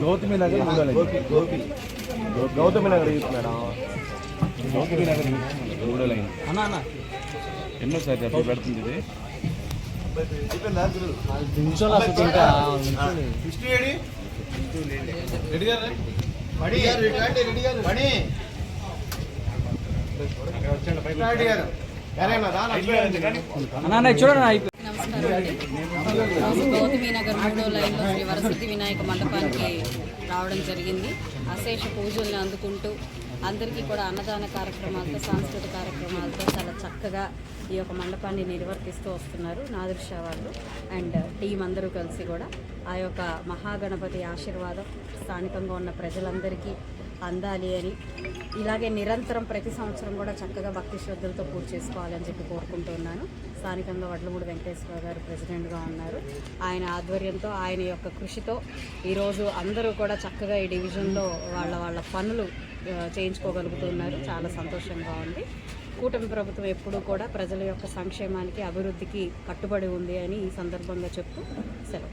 Gautami Nagar Gautami Nagar youth Gautami Nagar మూడో line ఎన్నో sir పెడుతుంది ఇది రెడీ అసలు రెడీ అండి రోజు గౌతమి నగర్ మూడో లైన్లో శ్రీ వరసిద్ధి వినాయక మండపానికి రావడం జరిగింది. అశేష పూజల్ని అందుకుంటూ అందరికీ కూడా అన్నదాన కార్యక్రమాలతో సాంస్కృతిక కార్యక్రమాలతో చాలా చక్కగా ఈ యొక్క మండపాన్ని నిర్వర్తిస్తూ వస్తున్నారు నాదృశ వాళ్ళు అండ్ టీం అందరూ కలిసి కూడా. ఆ యొక్క మహాగణపతి ఆశీర్వాదం స్థానికంగా ఉన్న ప్రజలందరికీ అందాలి అని. ఇలాగే నిరంతరం ప్రతి సంవత్సరం కూడా చక్కగా భక్తి శ్రద్ధలతో పూజ చేసుకోవాలని చెప్పి కోరుకుంటున్నాను స్థానికంగా వడ్లమూడి వెంకటేశ్వర గారు ప్రెసిడెంట్గా ఉన్నారు. ఆయన ఆధ్వర్యంతో ఆయన యొక్క కృషితో ఈరోజు అందరూ కూడా చక్కగా ఈ డివిజన్లో వాళ్ళ వాళ్ళ పనులు చేయించుకోగలుగుతున్నారు. చాలా సంతోషంగా ఉంది. కూటమి ప్రభుత్వం ఎప్పుడూ కూడా ప్రజల యొక్క సంక్షేమానికి అభివృద్ధికి కట్టుబడి ఉంది అని ఈ సందర్భంగా చెప్తూ సెలవు.